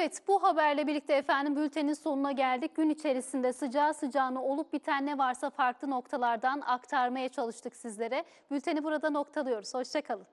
Evet bu haberle birlikte efendim bültenin sonuna geldik. Gün içerisinde sıcağı sıcağına olup biten ne varsa farklı noktalardan aktarmaya çalıştık sizlere. Bülteni burada noktalıyoruz. Hoşçakalın.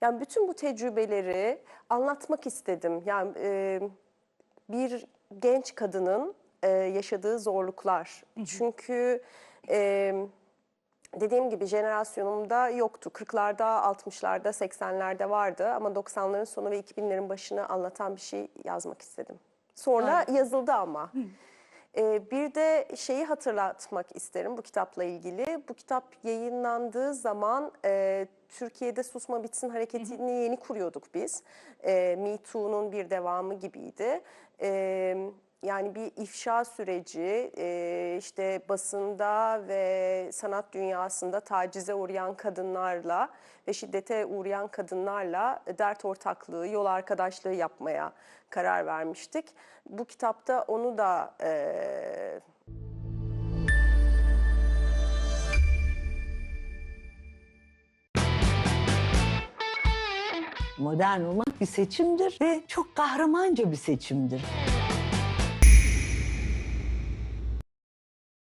Yani bütün bu tecrübeleri anlatmak istedim. Yani e, bir genç kadının e, yaşadığı zorluklar. Çünkü e, dediğim gibi jenerasyonumda yoktu. 40'larda, 60'larda, 80'lerde vardı ama 90'ların sonu ve 2000'lerin başını anlatan bir şey yazmak istedim. Sonra yazıldı ama. Ee, bir de şeyi hatırlatmak isterim bu kitapla ilgili. Bu kitap yayınlandığı zaman e, Türkiye'de Susma Bitsin hareketini yeni kuruyorduk biz. E, Me Too'nun bir devamı gibiydi. E, yani bir ifşa süreci, e, işte basında ve sanat dünyasında tacize uğrayan kadınlarla ve şiddete uğrayan kadınlarla dert ortaklığı, yol arkadaşlığı yapmaya karar vermiştik. Bu kitapta onu da e, Modern olmak bir seçimdir ve çok kahramanca bir seçimdir.